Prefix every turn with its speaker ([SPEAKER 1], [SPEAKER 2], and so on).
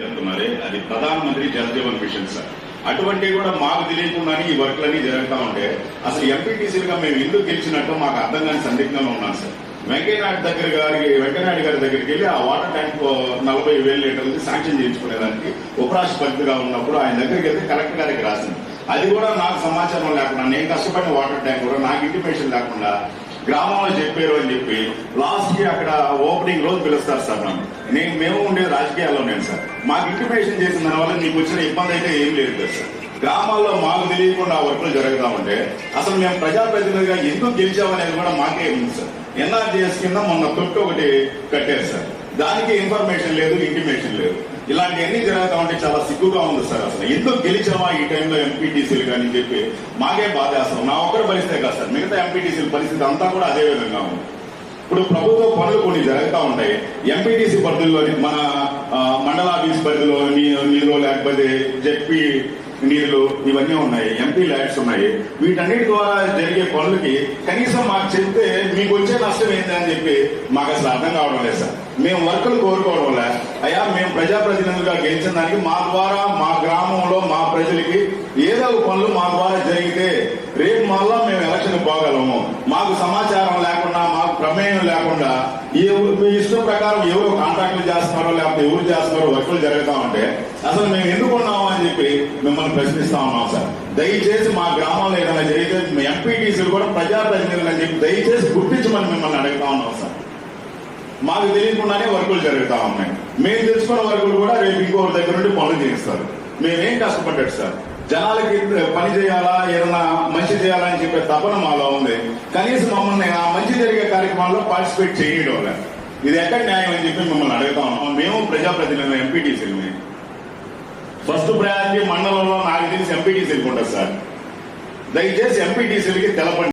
[SPEAKER 1] చెప్తున్నారే. అది ప్రధానమంత్రి Jal Jeevan machine sir. అటువంటివి కూడా మాకు తెలియకుండానే ఈ వర్క్లన్నీ జరుగుతూ ఉంటే అసలు ఎంపీటీసీలుగా మేము ఎందుకు గెలిచినట్టు మాకు అర్థం కాని సందిగ్ధంలో ఉన్నాం సార్. వెంకయ్యనాయుడు దగ్గర గారికి వెంకయ్యనాయుడు గారి దగ్గరికి వెళ్ళి ఆ వాటర్ ట్యాంక్ నలభై వేల లీటర్లకి శాంక్షన్ చేయించుకునేదానికి ఉపరాష్ట్రపతిగా ఉన్నప్పుడు ఆయన దగ్గరికి వెళ్తే కలెక్టర్ గారికి రాసింది. అది కూడా నాకు సమాచారం లేకుండా నేను కష్టపడిన వాటర్ ట్యాంక్ కూడా నాకు ఇంటిమేషన్ లేకుండా గ్రామంలో చెప్పారు అని చెప్పి లాస్ట్కి అక్కడ ఓపెనింగ్ రోజు పిలుస్తారు సార్ నన్ను. నేను మేము ఉండే రాజకీయాల్లో నేను సార్. మాకు ఇంటిమేషన్ చేసిన దానివల్ల నీకు వచ్చిన ఇబ్బంది అయితే ఏం లేదు కదా సార్. గ్రామాల్లో మాకు తెలియకుండా ఆ వర్కులు జరుగుతా ఉంటే అసలు మేము ప్రజాప్రతినిధిగా ఎందుకు గెలిచామనేది కూడా మాకే ఉంది సార్. ఎన్ఆర్జీఎస్ కింద మొన్న తొట్టు ఒకటి కట్టారు సార్. దానికి ఇన్ఫర్మేషన్ లేదు ఇంటిమేషన్ లేదు. ఇలాంటివన్నీ జరుగుతా ఉంటే చాలా సిగ్గుగా ఉంది సార్ అసలు. ఎందుకు గెలిచామా ఈ టైంలో ఎంపీటీసీలు కానీ చెప్పి మాకే బాధ అసలు. నా ఒక్కరు పరిస్థితే కాదు సార్. మిగతా ఎంపీటీసీల పరిస్థితి అంతా కూడా అదే విధంగా ఉంది. ఇప్పుడు ప్రభుత్వ పనులు కొన్ని జరుగుతూ ఉంటాయి. ఎంపీటీసీ పరిధిలో మన మండలాఫీస్ పరిధిలో నీ- లేకపోతే జెడ్పీ నీళ్ళు ఇవన్నీ ఉన్నాయి ఎంపీ ల్యాడ్స్ ఉన్నాయి. వీటన్నిటి ద్వారా జరిగే పనులకి కనీసం మాకు చెప్తే మీకు వచ్చే నష్టం ఏంటి అని చెప్పి మాకు అసలు అర్థం కావడం లేదు సార్. మేము వర్కులు కోరుకోవడం వల్ల అయ్యా మేము ప్రజాప్రతినిధులుగా గెలిచిన దానికి మా ద్వారా మా గ్రామంలో మా ప్రజలకి ఏదో ఒక పనులు మా ద్వారా జరిగితే రేపు మళ్ళా మేము ఎలక్షన్ పోగలము. మాకు సమాచారం లేకుండా మాకు ప్రమేయం లేకుండా మీ ఇష్టం ప్రకారం ఎవరు కాంట్రాక్టులు చేస్తున్నారో లేకపోతే ఎవరు చేస్తున్నారో వర్కులు జరుగుతా ఉంటే అసలు మేము ఎందుకున్నాము మిమ్మల్ని ప్రశ్నిస్తా ఉన్నాం సార్. దయచేసి మా గ్రామంలో ఏదైనా జరిగితే ఎంపీటీసీలు కూడా ప్రజాప్రతినిధులు అని చెప్పి దయచేసి గుర్తించమని మిమ్మల్ని అడుగుతా ఉన్నాం సార్. మాకు తెలియకుండానే వర్కులు జరుగుతూ ఉన్నాయి. మేము తెలుసుకున్న వర్కులు కూడా రేపు ఇంకొకరి దగ్గర నుండి పనులు చేయిస్తారు. మేమేం కష్టపడ్డాడు సార్. జనాలకి పని చేయాలా ఏదైనా మంచి చేయాలా అని చెప్పే తపన మాలో ఉంది. కనీసం మమ్మల్ని ఆ మంచి జరిగే కార్యక్రమాల్లో పార్టిసిపేట్ చేయడం లేదు ఇది ఎక్కడ న్యాయం అని చెప్పి మిమ్మల్ని అడుగుతా ఉన్నాం. మేము ప్రజాప్రతినిధులు ఎంపీటీసీలు ఫస్ట్ ప్రయారిటీ మండలంలో నాకు తెలిసి ఎంపీటీసీలకు ఉంటుంది సార్. దయచేసి ఎంపీటీసీలకి తెలపండి.